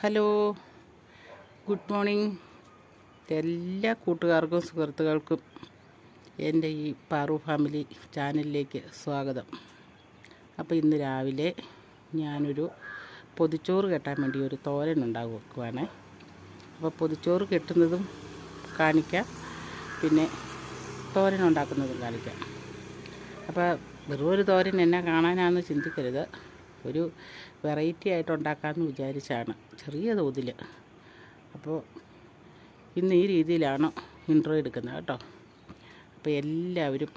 Hello. Good morning. എല്ലാ കൂട്ടുകാർക്കും സുഹൃത്തുക്കൾക്കും എന്റെ ഈ പാറു ഫാമിലി ചാനലിലേക്ക് സ്വാഗതം. അപ്പോൾ ഇന്ന് രാവിലെ ഞാനൊരു പൊതിച്ചോറ് കെട്ടാൻ വേണ്ടി ഒരു തോരൻ ഉണ്ടാക്കുവാണ്. അപ്പോൾ പൊതിച്ചോറ് കെട്ടുന്നതും കാണിക്കാം. പിന്നെ തോരൻ ഉണ്ടാക്കുന്നതും കാണിക്കാം. അപ്പോൾ വെറും ഒരു തോരൻ എന്നെ കാണാനാണെന്ന് ചിന്തിക്കരുത്. ഒരു വെറൈറ്റി ആയിട്ട് ഉണ്ടാക്കാമെന്ന് വിചാരിച്ചാണ്. ചെറിയ തോതിൽ അപ്പോൾ ഇന്ന് ഈ രീതിയിലാണ് ഇൻട്രോ എടുക്കുന്നത് കേട്ടോ. അപ്പോൾ എല്ലാവരും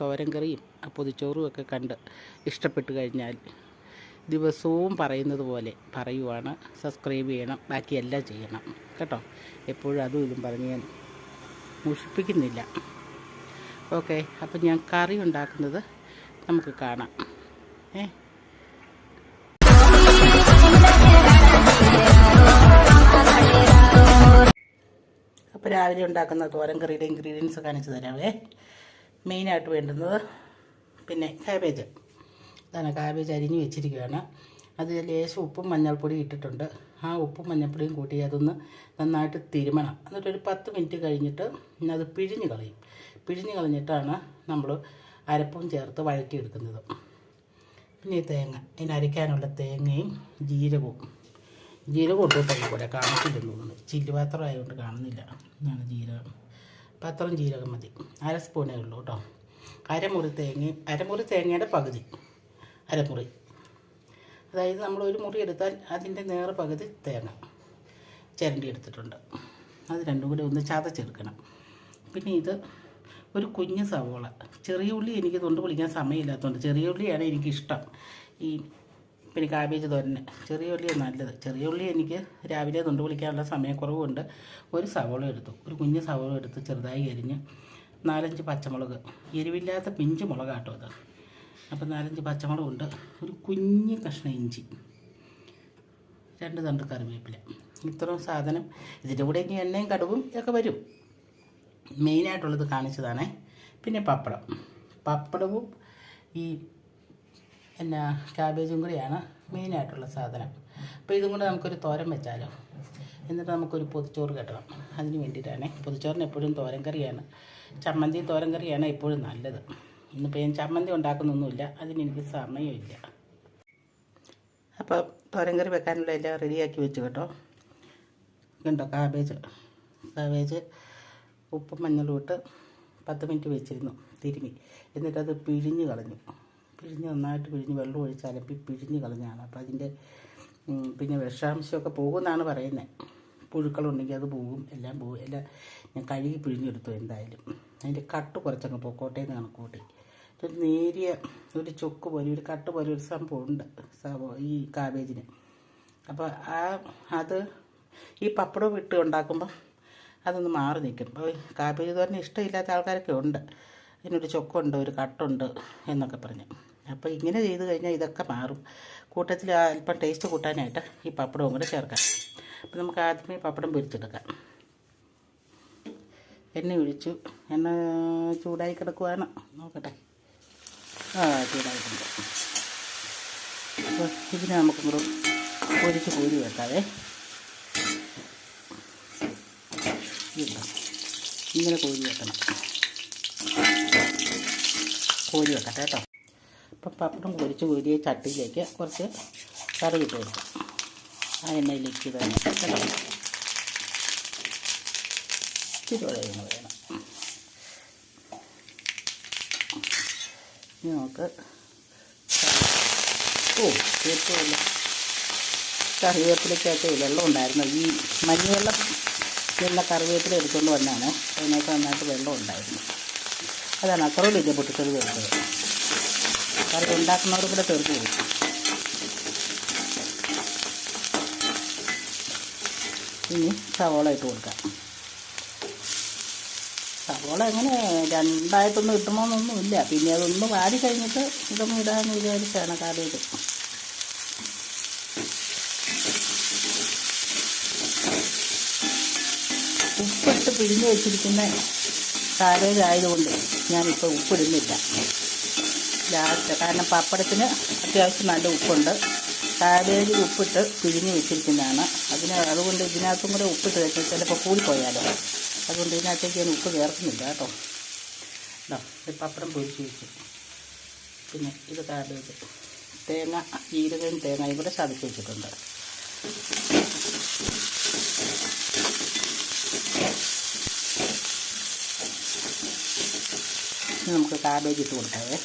തോരൻ കറിയും പൊതിച്ചോറും ഒക്കെ കണ്ട് ഇഷ്ടപ്പെട്ട് കഴിഞ്ഞാൽ ദിവസവും പറയുന്നത് പോലെ പറയുവാണ് സബ്സ്ക്രൈബ് ചെയ്യണം ബാക്കിയെല്ലാം ചെയ്യണം. കേട്ടോ? എപ്പോഴും അതും ഇതും പറഞ്ഞ് ഞാൻ മുഷിപ്പിക്കുന്നില്ല. ഓക്കെ അപ്പം ഞാൻ കറി ഉണ്ടാക്കുന്നത് നമുക്ക് കാണാം. ഏ? അപ്പോൾ രാവിലെ ഉണ്ടാക്കുന്ന തോരൻ കറിയുടെ ഇൻഗ്രീഡിയൻസ് കാണിച്ചു തരാവേ. മെയിനായിട്ട് വേണ്ടുന്നത് പിന്നെ കാബേജ് ഇതാണ് കാബേജ് അരിഞ്ഞ് വെച്ചിരിക്കുകയാണ്. അത് ലേശം ഉപ്പും മഞ്ഞൾപ്പൊടിയും ഇട്ടിട്ടുണ്ട്. ആ ഉപ്പും മഞ്ഞൾപ്പൊടിയും കൂട്ടി അതൊന്ന് നന്നായിട്ട് തിരുമണം. എന്നിട്ടൊരു പത്ത് മിനിറ്റ് കഴിഞ്ഞിട്ട് അത് പിഴിഞ്ഞ് കളയും. പിഴിഞ്ഞ് കളഞ്ഞിട്ടാണ് നമ്മൾ അരപ്പും ചേർത്ത് വഴറ്റിയെടുക്കുന്നത്. പിന്നെ ഈ തേങ്ങ. അതിനരയ്ക്കാനുള്ള തേങ്ങയും ജീരകവും. ജീരകം ഇട്ടിട്ടുണ്ട് കൂടെ കാണത്തില്ലെന്ന് തോന്നുന്നു. ചില്ല് പാത്രം ആയതുകൊണ്ട് കാണുന്നില്ല. ഇതാണ് ജീരകം. പത്രം ജീരകം മതി. അര സ്പൂണേ ഉള്ളൂ കേട്ടോ. അരമുറി തേങ്ങയും അരമുറി തേങ്ങയുടെ പകുതി. അരമുറി. അതായത് നമ്മൾ ഒരു മുറി എടുത്താൽ അതിന്റെ നേർ പകുതി തേങ്ങ. ചിരണ്ടി എടുത്തിട്ടുണ്ട്. അത് രണ്ടും കൂടി ഒന്ന് ചതച്ചെടുക്കണം. പിന്നെ ഇത് ഒരു കുഞ്ഞ് സവോള. ചെറിയ ഉള്ളി എനിക്ക് തൊണ്ട് പൊളിക്കാൻ സമയമില്ലാത്തതുകൊണ്ട് ചെറിയ ഉള്ളിയാണ് എനിക്കിഷ്ടം. ഈ പിന്നെ കാബേജ് തോരൻ ചെറിയ ഉള്ളി നല്ലത്. ചെറിയ ഉള്ളി എനിക്ക് രാവിലെ തൊണ്ട് പൊളിക്കാനുള്ള സമയക്കുറവുണ്ട്. ഒരു സവോള എടുത്തു. ഒരു കുഞ്ഞ് സവോള എടുത്ത് ചെറുതായി എരിഞ്ഞ് നാലഞ്ച് പച്ചമുളക്. എരിവില്ലാത്ത പിഞ്ച് മുളക് കേട്ടോ അത്. അപ്പോൾ നാലഞ്ച് പച്ചമുളകുണ്ട്. ഒരു കുഞ്ഞ് കഷ്ണ ഇഞ്ചി. രണ്ട് തണ്ട് കറിവേപ്പില. ഇത്രയും സാധനം ഇതിന്റെ കൂടെ എണ്ണയും കടുവും ഒക്കെ വരും. മെയിനായിട്ടുള്ളത് കാണിച്ചതാണേ. പിന്നെ പപ്പടം. പപ്പടവും ഈ എന്നാ ക്യാബേജും കൂടിയാണ് മെയിനായിട്ടുള്ള സാധനം. അപ്പോൾ ഇതും കൂടെ നമുക്കൊരു തോരൻ വെച്ചാലോ? എന്നിട്ട് നമുക്കൊരു പൊതിച്ചോറ് കെട്ടണം. അതിന് വേണ്ടിയിട്ടാണ്. പൊതിച്ചോറിന് എപ്പോഴും തോരൻ കറിയാണ്. ചമ്മന്തി തോരൻ കറിയാണ് എപ്പോഴും നല്ലത്. ഇന്നിപ്പോൾ ഞാൻ ചമ്മന്തി ഉണ്ടാക്കുന്നൊന്നുമില്ല. അതിനെനിക്ക് സമയമില്ല. അപ്പോൾ തോരൻ കറി വെക്കാനുള്ള എല്ലാം റെഡിയാക്കി വെച്ചു കേട്ടോ. കണ്ടോ കാബേജ് കാബേജ് ഉപ്പും മഞ്ഞളും ഇട്ട് പത്ത് മിനിറ്റ് വെച്ചിരുന്നു. തിരുമി. എന്നിട്ടത് പിഴിഞ്ഞ് കളഞ്ഞു. പിഴിഞ്ഞ് നന്നായിട്ട് പിഴിഞ്ഞ് വെള്ളം ഒഴിച്ച് അലപ്പി പിഴിഞ്ഞ് കളഞ്ഞാണ് അപ്പോൾ അതിന്റെ പിന്നെ വിഷാംശമൊക്കെ പോകുമെന്നാണ് പറയുന്നത് പുഴുക്കളുണ്ടെങ്കിൽ അത് പോകും എല്ലാം പോകും. എല്ലാം ഞാൻ കഴുകി പിഴിഞ്ഞെടുത്തു എന്തായാലും. അതിന്റെ കട്ട് കുറച്ചങ്ങ് പൊക്കോട്ടെ എന്ന് കണക്ക് കൂട്ടി ഒരു നേരിയ ഒരു ചൊക്ക് പോലെ ഒരു കട്ട് പോലെ ഒരു സംഭവം ഈ കാബേജിന്. അപ്പോൾ ആ അത് ഈ പപ്പടം ഇട്ട് ഉണ്ടാക്കുമ്പം അതൊന്ന് മാറി നിൽക്കും. അപ്പോൾ കാബേജ് തന്നെ ഇഷ്ടമില്ലാത്ത ആൾക്കാരൊക്കെ ഉണ്ട്. ഇതിനൊരു ചൊക്കുണ്ട് ഒരു കട്ടുണ്ട് എന്നൊക്കെ പറഞ്ഞ്. അപ്പോൾ ഇങ്ങനെ ചെയ്ത് കഴിഞ്ഞാൽ ഇതൊക്കെ മാറും. കൂട്ടത്തിൽ അല്പം ടേസ്റ്റ് കൂട്ടാനായിട്ട് ഈ പപ്പടവും കൂടെ ചേർക്കാം. അപ്പോൾ നമുക്ക് ആദ്യമേ പപ്പടം പൊരിച്ചെടുക്കാം. എണ്ണ ഒഴിച്ചു. എണ്ണ ചൂടായി കിടക്കുവാണ്. നോക്കട്ടെ. ആ ചൂടായിട്ടുണ്ട്. അപ്പോൾ ഇതിനെ നമുക്ക് പൊരിച്ച് പൂരി വെക്കാതെ. ഇങ്ങനെ കോരി വെക്കണം. കോരി വെക്കട്ടെ കേട്ടോ. അപ്പം പപ്പടം പൊരിച്ച് കോരിയ ചട്ടിയിലേക്ക് കുറച്ച് കറി ഇട്ട് കൊടുക്കും. ആ എണ്ണയിലേക്ക് തന്നെ കേട്ടോ ഉഴന്ന് വേണം. ഇനി നമുക്ക് ഓ തീർച്ചയല്ല കറിവേപ്പിലയ്ക്കകത്ത് വെള്ളം ഉണ്ടായിരുന്നു. ഈ മഞ്ഞവെള്ളം ഉള്ള കറിവേപ്പില എടുത്തുകൊണ്ട് വന്നാണ്. അതിനകത്ത് നന്നായിട്ട് വെള്ളം ഉണ്ടായിരുന്നു. അതാണ് അത്രയും വലിയ പൊട്ടിച്ചത് എടുത്തത് കറി ഉണ്ടാക്കുന്നവർ കൂടെ തീർത്ത് കൊടുക്കും. ഇനി സവോള ഇട്ട് കൊടുക്കാം. സവോള എങ്ങനെ രണ്ടായിട്ടൊന്നും ഇട്ടണമെന്നൊന്നും ഇല്ല പിന്നെ അതൊന്ന് വാടി കഴിഞ്ഞിട്ട് ഇതൊന്നും ഇടാന്ന് വിചാരിച്ചാണ് കാബേജ് ഉപ്പിട്ട് പിഴിഞ്ഞ് വെച്ചിരിക്കുന്ന കാബേജ് ആയതുകൊണ്ട് ഞാനിപ്പോൾ ഉപ്പിടുന്നില്ല. ലാസ്റ്റ്. കാരണം പപ്പടത്തിന് അത്യാവശ്യം നല്ല ഉപ്പുണ്ട്. കാബേജ് ഉപ്പിട്ട് പിഴിഞ്ഞ് വെച്ചിരിക്കുന്നതാണ്. അതിന് അതുകൊണ്ട് ഇതിനകത്തും കൂടെ ഉപ്പിട്ട് വെച്ചാൽ ചിലപ്പോൾ കൂടിപ്പോയാലോ. അതുകൊണ്ട് ഇതിനകത്തേക്ക് ഞാൻ ഉപ്പ് ചേർക്കുന്നില്ല കേട്ടോ. ഇതാ ഇത് പപ്പടം പൊരിച്ച് വെച്ചു. പിന്നെ ഇത് കാബേജ്. തേങ്ങ ജീരകവും തേങ്ങയും കൂടെ ചതച്ച് വെച്ചിട്ടുണ്ട്. നമുക്ക് കാബേജ് ഇട്ട് കൊടുക്കാവേ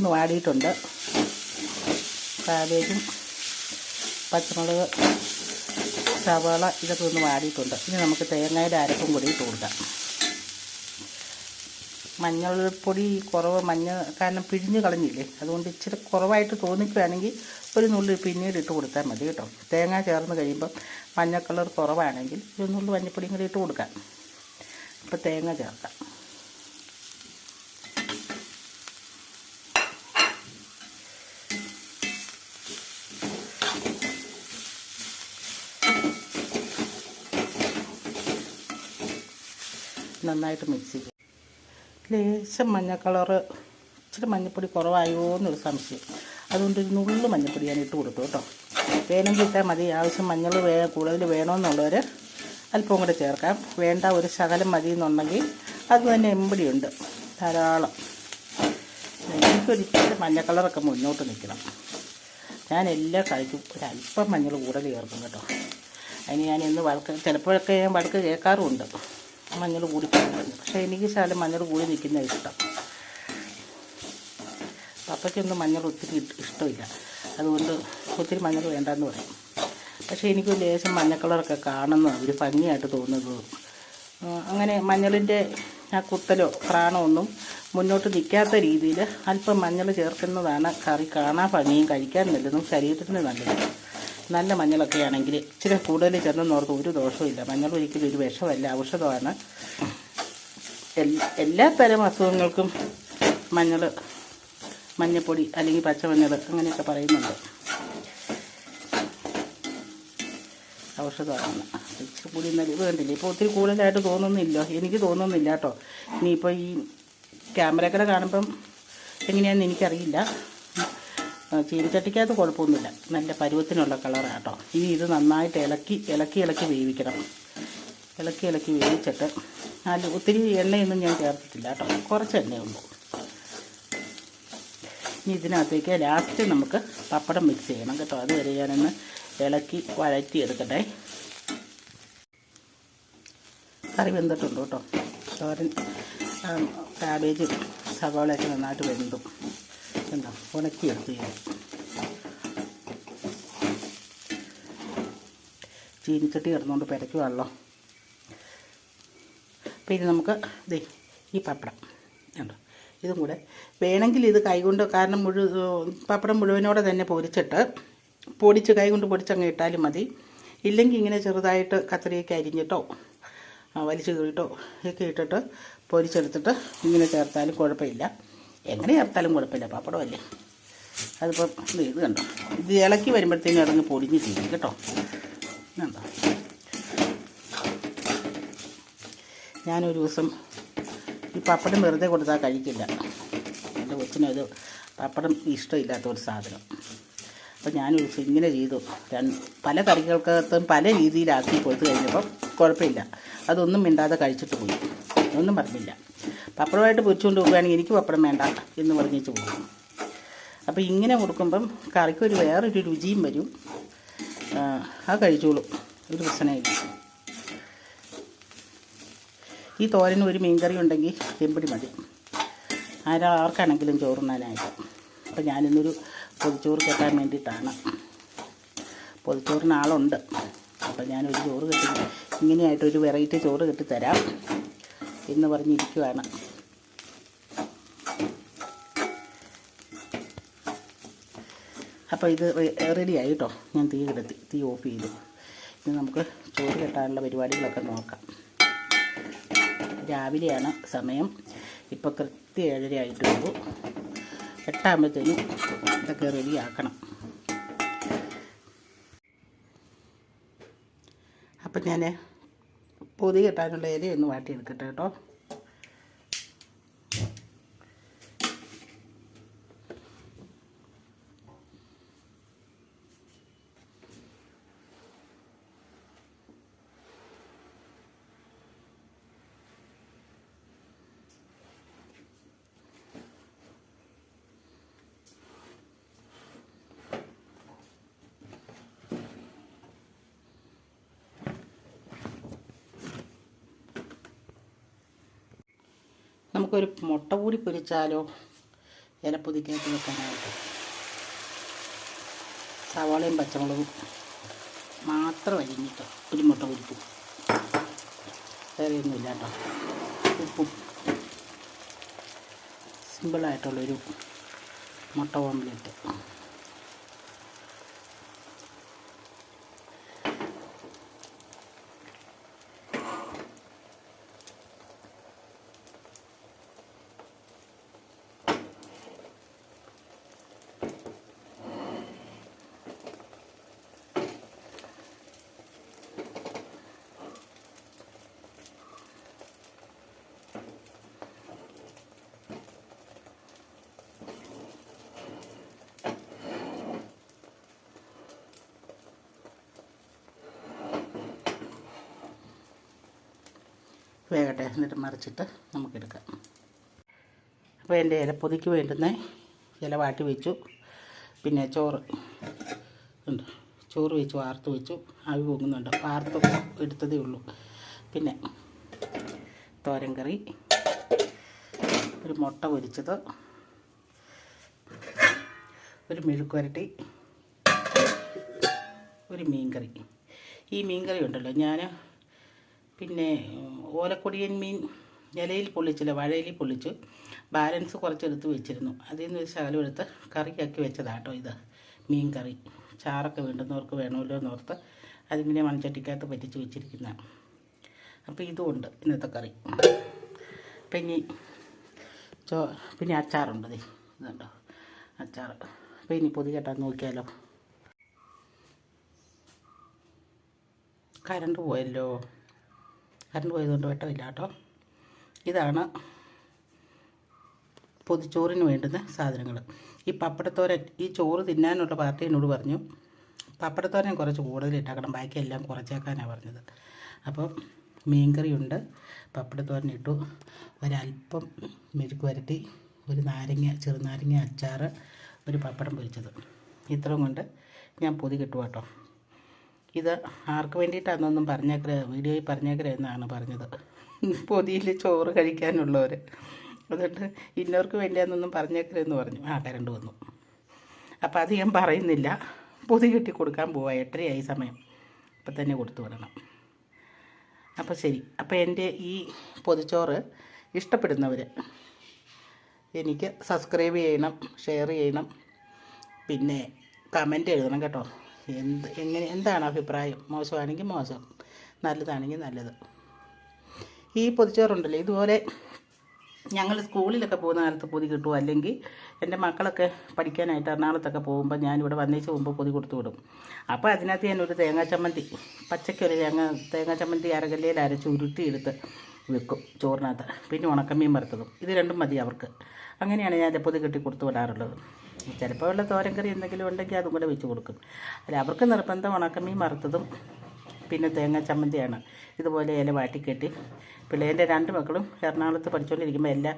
ഒന്ന് വാടിയിട്ടുണ്ട്. കാബേജും പച്ചമുളക് സവാള ഇതൊക്കെ ഒന്ന് വാടിയിട്ടുണ്ട്. ഇനി നമുക്ക് തേങ്ങയുടെ അരപ്പും കൂടി ഇട്ട് കൊടുക്കാം. മഞ്ഞൾപ്പൊടി കുറവ് മഞ്ഞ കാരണം പിഴിഞ്ഞ് കളഞ്ഞില്ലേ? അതുകൊണ്ട് ഇച്ചിരി കുറവായിട്ട് തോന്നിക്കുകയാണെങ്കിൽ ഒരു നുള്ളി പിന്നീട് ഇട്ട് കൊടുത്താൽ മതി കേട്ടോ. തേങ്ങ ചേർന്ന് കഴിയുമ്പം മഞ്ഞ കളർ കുറവാണെങ്കിൽ ഒരു നുള്ളി മഞ്ഞപ്പൊടിയും കൂടി ഇട്ട് കൊടുക്കാം. അപ്പോൾ തേങ്ങ ചേർക്കാം. നന്നായിട്ട് മിക്സ് ചെയ്യും ലേശം മഞ്ഞ കളറ് ഇച്ചിരി മഞ്ഞപ്പൊടി കുറവായോ എന്നൊരു സംശയം. അതുകൊണ്ട് ഒരു നുള്ളു മഞ്ഞപ്പൊടി ഞാൻ ഇട്ട് കൊടുത്തു കേട്ടോ. വേണമെങ്കിൽ ഇട്ടാൽ മതി. ആവശ്യം മഞ്ഞൾ വേ കൂടുതൽ വേണമെന്നുള്ളവർ അല്പം കൂടെ ചേർക്കാം. വേണ്ട ഒരു ശകലം മതി എന്നുണ്ടെങ്കിൽ അത് തന്നെ എമ്പടിയുണ്ട്. ധാരാളം. എനിക്കൊരിച്ചിരി മഞ്ഞ കളറൊക്കെ മുന്നോട്ട് നിൽക്കണം. ഞാൻ എല്ലാ കഴിക്കും ഒരല്പം മഞ്ഞൾ കൂടുതൽ ചേർക്കും കേട്ടോ. അതിന് ഞാൻ ഇന്ന് വഴക്ക് ചിലപ്പോഴൊക്കെ ഞാൻ വഴക്ക് കേൾക്കാറുമുണ്ട്. മഞ്ഞൾ കൂടി പക്ഷേ എനിക്ക് ശാലം മഞ്ഞൾ കൂടി നിൽക്കുന്ന ഇഷ്ടം. പപ്പയ്ക്കൊന്നും മഞ്ഞൾ ഒത്തിരി ഇഷ്ടമില്ല. അതുകൊണ്ട് ഒത്തിരി മഞ്ഞൾ വേണ്ടെന്ന് പറയും. പക്ഷേ എനിക്ക് ലേശം മഞ്ഞ കളറൊക്കെ കാണുന്ന ഒരു ഭംഗിയായിട്ട് തോന്നുന്നത്. അങ്ങനെ മഞ്ഞളിന്റെ ആ കുത്തലോ പ്രാണോ ഒന്നും മുന്നോട്ട് നിൽക്കാത്ത രീതിയിൽ അല്പം മഞ്ഞൾ ചേർക്കുന്നതാണ് കറി കാണാൻ ഭംഗിയും കഴിക്കാൻ നല്ലതും ശരീരത്തിന് നല്ലതും. നല്ല മഞ്ഞളൊക്കെ ആണെങ്കിൽ ഇച്ചിരി കൂടുതൽ ചെന്നെന്നോർത്ത് ഒരു ദോഷവും മഞ്ഞൾ ഒരിക്കലും ഒരു വിഷമല്ല. ഔഷധമാണ്. എല്ലാ തരം അസുഖങ്ങൾക്കും മഞ്ഞൾ മഞ്ഞപ്പൊടി അല്ലെങ്കിൽ പച്ചമഞ്ഞൾ അങ്ങനെയൊക്കെ പറയുന്നുണ്ട്. ഔഷധമാണ്. ഇച്ചിരി കൂടി നല്ല വേണ്ടില്ല ഇപ്പോൾ ഒത്തിരി കൂടുതലായിട്ട് തോന്നുന്നില്ല. എനിക്ക് തോന്നുന്നില്ല കേട്ടോ. ഇനിയിപ്പോൾ ഈ ക്യാമറക്കടെ കാണുമ്പം എങ്ങനെയാണെന്ന് എനിക്കറിയില്ല. ചീനിച്ചട്ടിക്കകത്ത് കുഴപ്പമൊന്നുമില്ല. നല്ല പരുവത്തിനുള്ള കളറാണ് കേട്ടോ. ഇനി ഇത് നന്നായിട്ട് ഇളക്കി ഇളക്കി ഇളക്കി വേവിക്കണം. ഇളക്കി ഇളക്കി വേവിച്ചിട്ട് അതിൽ ഒത്തിരി എണ്ണയൊന്നും ഞാൻ ചേർത്തിട്ടില്ല കേട്ടോ. കുറച്ച് എണ്ണയുള്ളൂ. ഇനി ഇതിനകത്തേക്ക് ലാസ്റ്റ് നമുക്ക് പപ്പടം മിക്സ് ചെയ്യണം കേട്ടോ. അതുവരെ ഞാനൊന്ന് ഇളക്കി വഴറ്റി എടുക്കട്ടെ. കറി വെന്തിട്ടുണ്ട് കേട്ടോ. തോരൻ കാബേജ് സവാളയൊക്കെ നന്നായിട്ട് വെന്തു. എന്താ ഉണക്കിയെടുത്ത് ഞാൻ. ചീനിച്ചട്ടി കിടന്നുകൊണ്ട് പിരയ്ക്കുവാണല്ലോ. ഇത് നമുക്ക് ദേ ഈ പപ്പടം കണ്ടോ? ഇതും കൂടെ വേണമെങ്കിൽ ഇത് കൈകൊണ്ട് കാരണം മുഴു പപ്പടം മുഴുവനോടെ തന്നെ പൊരിച്ചിട്ട് പൊടിച്ച് കൈകൊണ്ട് പൊടിച്ചങ്ങ് ഇട്ടാലും മതി. ഇല്ലെങ്കിൽ ഇങ്ങനെ ചെറുതായിട്ട് കത്തിരിയൊക്കെ അരിഞ്ഞിട്ടോ വലിച്ചു കീറിട്ടോ ഒക്കെ ഇട്ടിട്ട് പൊരിച്ചെടുത്തിട്ട് ഇങ്ങനെ ചേർത്താലും കുഴപ്പമില്ല. എങ്ങനെ ചേർത്താലും കുഴപ്പമില്ല പപ്പടമല്ലേ അതിപ്പം ഇത് ഇത് കണ്ടോ? ഇത് ഇളക്കി വരുമ്പോഴത്തേനും അതങ്ങ് പൊടിഞ്ഞ് തീരും കേട്ടോ. കണ്ടോ ഞാനൊരു ദിവസം ഈ പപ്പടം വെറുതെ കൊടുത്താൽ കഴിക്കില്ല. എന്റെ കൊച്ചിനത് പപ്പടം ഇഷ്ടമില്ലാത്ത ഒരു സാധനം. അപ്പോൾ ഞാനൊരു ദിവസം ഇങ്ങനെ ചെയ്തു. പല കറികൾക്കകത്തും പല രീതിയിലാക്കി കൊടുത്തു കഴിഞ്ഞപ്പം കുഴപ്പമില്ല. അതൊന്നും മിണ്ടാതെ കഴിച്ചിട്ട് പോയി. ഒന്നും പറഞ്ഞില്ല. പപ്പടമായിട്ട് പൊരിച്ചുകൊണ്ട് പോവുകയാണെങ്കിൽ എനിക്ക് പപ്പടം വേണ്ട എന്ന് പറഞ്ഞിട്ട് പോകും. അപ്പോൾ ഇങ്ങനെ കൊടുക്കുമ്പം കറിക്കൊരു വേറൊരു രുചിയും വരും. ആ, കഴിച്ചോളും. ഒരു പ്രശ്നമില്ല. ഈ തോരന് ഒരു മീൻകറി ഉണ്ടെങ്കിൽ ചെമ്പടി മതി. ആരാ ആർക്കാണെങ്കിലും ചോറുണ്ണാനായിട്ട് അപ്പോൾ ഞാനിന്നൊരു പൊതിച്ചോറ് കെട്ടാൻ വേണ്ടിയിട്ടാണ്. പൊതിച്ചോറിന് ആളുണ്ട്. അപ്പോൾ ഞാനൊരു ചോറ് കെട്ടി ഇങ്ങനെയായിട്ടൊരു വെറൈറ്റി ചോറ് കെട്ടിത്തരാം. എന്ന് പറഞ്ഞിരിക്കുവാണ്. അപ്പോൾ ഇത് റെഡിയായി കേട്ടോ ഞാൻ തീ കിടത്തി തീ ഓഫ് ചെയ്തു. ഇനി നമുക്ക് ചോറ് കെട്ടാനുള്ള പരിപാടികളൊക്കെ നോക്കാം. രാവിലെയാണ് സമയം. ഇപ്പോൾ കൃത്യ ഏഴര ആയിട്ടുള്ളൂ. എട്ടാകുമ്പോഴത്തേനും ഇതൊക്കെ റെഡിയാക്കണം അപ്പം ഞാൻ പൊതി കെട്ടാനുള്ള ഇലയൊന്ന് വാട്ടിയെടുക്കട്ടെ കേട്ടോ. നമുക്കൊരു മുട്ട കൂടി പൊരിച്ചാലോ? ഇലപ്പൊതിക്കകത്ത് വെക്കാനായിട്ട്. സവാളയും പച്ചമുളകും മാത്രം അരിഞ്ഞിട്ട് ഒരു മുട്ട പൊരിക്കും വേറെ ഒന്നുമില്ല കേട്ടോ ഉപ്പും. സിമ്പിളായിട്ടുള്ളൊരു മുട്ട ഓംലെറ്റ്. വേകട്ടെ എന്നിട്ട് മറിച്ചിട്ട് നമുക്കെടുക്കാം. അപ്പോൾ എന്റെ ഇലപ്പൊതിക്ക് വേണ്ടുന്ന ഇല വാട്ടി വെച്ചു. പിന്നെ ചോറ് ഉണ്ട്. ചോറ് വെച്ച് വാർത്ത് വെച്ചു. ആവി പൊങ്ങുന്നുണ്ട്. വാർത്ത് എടുത്തതേ ഉള്ളൂ. പിന്നെ തോരൻ കറി. ഒരു മുട്ട പൊരിച്ചത്. ഒരു മെഴുക്കുരട്ടി ഒരു മീൻകറി ഈ മീൻകറി ഉണ്ടല്ലോ ഞാൻ പിന്നെ ഓലക്കൊടിയൻ മീൻ ഇലയിൽ പൊള്ളിച്ചില്ല വാഴയിലയിൽ പൊള്ളിച്ചു ബാലൻസ് കുറച്ചെടുത്ത് വെച്ചിരുന്നു. അതിൽ നിന്ന് ഒരു ശകലം എടുത്ത് കറിയാക്കി വെച്ചതാട്ടോ ഇത് മീൻ കറി. ചാറൊക്കെ വേണ്ടുന്നവർക്ക് വേണമല്ലോ എന്നോർത്ത് അതിങ്ങനെ മൺചട്ടിക്കകത്ത് പറ്റിച്ച് വെച്ചിരിക്കുന്ന. അപ്പോൾ ഇതുമുണ്ട് ഇന്നത്തെ കറി. പിന്നെ ചോ പിന്നെ അച്ചാറുണ്ട് ദേ ഇതുണ്ടോ? അച്ചാർ അപ്പോൾ ഇനി പൊതി കെട്ടാൻ നോക്കിയാലോ? കരണ്ട് പോയല്ലോ. കറണ്ട് പോയതുകൊണ്ട് വെട്ടമില്ല കേട്ടോ ഇതാണ് പൊതിച്ചോറിന് വേണ്ടുന്ന സാധനങ്ങൾ. ഈ പപ്പടത്തോരൻ ഈ ചോറ് തിന്നാനുള്ള പാർട്ടി എന്നോട് പറഞ്ഞു. പപ്പടത്തോരൻ കുറച്ച് കൂടുതൽ ഇട്ടാക്കണം. ബാക്കി എല്ലാം കുറച്ചേക്കാനാണ് പറഞ്ഞത്. അപ്പം മീൻകറിയുണ്ട്. പപ്പടത്തോരൻ ഇട്ടു. ഒരല്പം മെഴുക്ക് വരട്ടി ഒരു നാരങ്ങ ചെറുനാരങ്ങ അച്ചാർ ഒരു പപ്പടം പൊരിച്ചത്. ഇത്രയും കൊണ്ട് ഞാൻ പൊതി കിട്ടും കേട്ടോ ഇത് ആർക്ക് വേണ്ടിയിട്ടാണെന്നൊന്നും പറഞ്ഞേക്കര വീഡിയോയിൽ പറഞ്ഞേക്കര എന്നാണ് പറഞ്ഞത്. പൊതിയിൽ ചോറ് കഴിക്കാനുള്ളവർ അതുകൊണ്ട് ഇന്നവർക്ക് വേണ്ടിയാണെന്നൊന്നും പറഞ്ഞേക്കരുതെന്ന് പറഞ്ഞു. ആ കരണ്ട് വന്നു. അപ്പോൾ അത് ഞാൻ പറയുന്നില്ല. പൊതി കെട്ടി കൊടുക്കാൻ പോവാം. എട്ടരയായി സമയം. അപ്പം തന്നെ കൊടുത്തു വിടണം. അപ്പോൾ ശരി. അപ്പോൾ എന്റെ ഈ പൊതിച്ചോറ് ഇഷ്ടപ്പെടുന്നവർ എനിക്ക് സബ്സ്ക്രൈബ് ചെയ്യണം ഷെയർ ചെയ്യണം. പിന്നെ കമന്റ് എഴുതണം കേട്ടോ. എന്ത് എങ്ങനെ എന്താണ് അഭിപ്രായം? മോശമാണെങ്കിൽ മോശം നല്ലതാണെങ്കിൽ നല്ലത്. ഈ പൊതിച്ചോറുണ്ടല്ലോ ഇതുപോലെ ഞങ്ങൾ സ്കൂളിലൊക്കെ പോകുന്ന കാലത്ത് പൊതി കിട്ടും അല്ലെങ്കിൽ എന്റെ മക്കളൊക്കെ പഠിക്കാനായിട്ട് എറണാകുളത്തൊക്കെ പോകുമ്പോൾ ഞാനിവിടെ വന്നേച്ച് പോകുമ്പോൾ പൊതി കൊടുത്തു വിടും. അപ്പോൾ അതിനകത്ത് ഞാൻ ഒരു തേങ്ങാ ചമ്മന്തി പച്ചക്കൊരു തേങ്ങ തേങ്ങാ ചമ്മന്തി അരകല്ലയിൽ അരച്ച് ഉരുട്ടിയെടുത്ത് വെക്കും ചോറിനകത്ത്. പിന്നെ ഉണക്കമീൻ വറുത്തതും. ഇത് രണ്ടും മതി അവർക്ക്. അങ്ങനെയാണ് ഞാൻ പൊതി കെട്ടി കൊടുത്തു വിടാറുള്ളത്. ചിലപ്പോൾ ഉള്ള തോരൻ കറി എന്തെങ്കിലും ഉണ്ടെങ്കിൽ അതും കൂടെ വെച്ച് കൊടുക്കും. അല്ല അവർക്ക് നിർബന്ധം ഉണക്കമീൻ വറുത്തതും പിന്നെ തേങ്ങ ചമ്മന്തിയാണ്. ഇതുപോലെ ഇല വാട്ടിക്കെട്ടി പിള്ളേരുടെ രണ്ട് മക്കളും എറണാകുളത്ത് പഠിച്ചുകൊണ്ടിരിക്കുമ്പോൾ എല്ലാ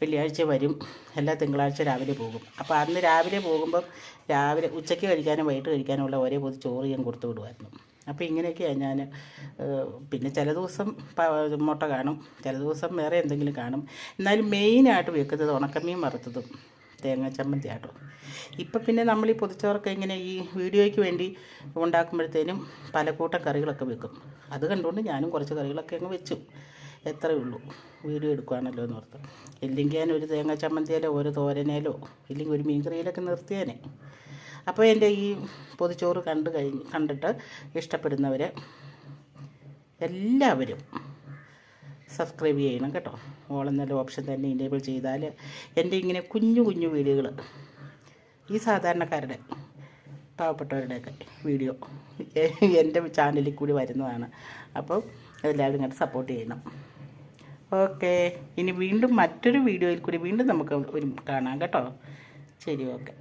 വെള്ളിയാഴ്ച വരും. എല്ലാ തിങ്കളാഴ്ച രാവിലെ പോകും. അപ്പോൾ അന്ന് രാവിലെ പോകുമ്പം രാവിലെ ഉച്ചയ്ക്ക് കഴിക്കാനും വൈകിട്ട് കഴിക്കാനും ഉള്ള ഒരേ പോലെ ചോറ് ഞാൻ കൊടുത്തു വിടുമായിരുന്നു. അപ്പോൾ ഇങ്ങനെയൊക്കെയാണ് ഞാൻ പിന്നെ ചില ദിവസം മുട്ട കാണും ചില ദിവസം വേറെ എന്തെങ്കിലും കാണും. എന്നാലും മെയിനായിട്ട് വെക്കുന്നത് ഉണക്കമീൻ വറുത്തതും തേങ്ങ ചമ്മന്തി ആട്ടോ. ഇപ്പം പിന്നെ നമ്മൾ ഈ പൊതിച്ചോറൊക്കെ ഇങ്ങനെ ഈ വീഡിയോയ്ക്ക് വേണ്ടി ഉണ്ടാക്കുമ്പോഴത്തേനും പല കൂട്ടം കറികളൊക്കെ വെക്കും. അത് കണ്ടുകൊണ്ട് ഞാനും കുറച്ച് കറികളൊക്കെ അങ്ങ് വെച്ചു. എത്രയേ ഉള്ളൂ. വീഡിയോ എടുക്കുകയാണല്ലോ എന്ന് ഓർത്ത്. ഇല്ലെങ്കിൽ ഞാൻ ഒരു തേങ്ങ ചമ്മന്തിയിലോ ഒരു തോരനേലോ ഇല്ലെങ്കിൽ ഒരു മീൻകറിയിലൊക്കെ നിർത്തിയേനെ. അപ്പോൾ എന്റെ ഈ പൊതിച്ചോറ് കണ്ട് കഴിഞ്ഞ് കണ്ടിട്ട് ഇഷ്ടപ്പെടുന്നവർ എല്ലാവരും സബ്സ്ക്രൈബ് ചെയ്യണം കേട്ടോ. ഓളെന്നല്ല ഓപ്ഷൻ തന്നെ ഇനേബിൾ ചെയ്താൽ എന്റെ ഇങ്ങനെ കുഞ്ഞു കുഞ്ഞു വീഡിയോകൾ ഈ സാധാരണക്കാരുടെ പാവപ്പെട്ടവരുടെയൊക്കെ വീഡിയോ എന്റെ ചാനലിൽ കൂടി വരുന്നതാണ്. അപ്പോൾ എല്ലാവരും ഇങ്ങോട്ട് സപ്പോർട്ട് ചെയ്യണം. ഓക്കെ. ഇനി വീണ്ടും മറ്റൊരു വീഡിയോയിൽ കൂടി വീണ്ടും നമുക്ക് കാണാം കേട്ടോ. ശരി ഓക്കെ.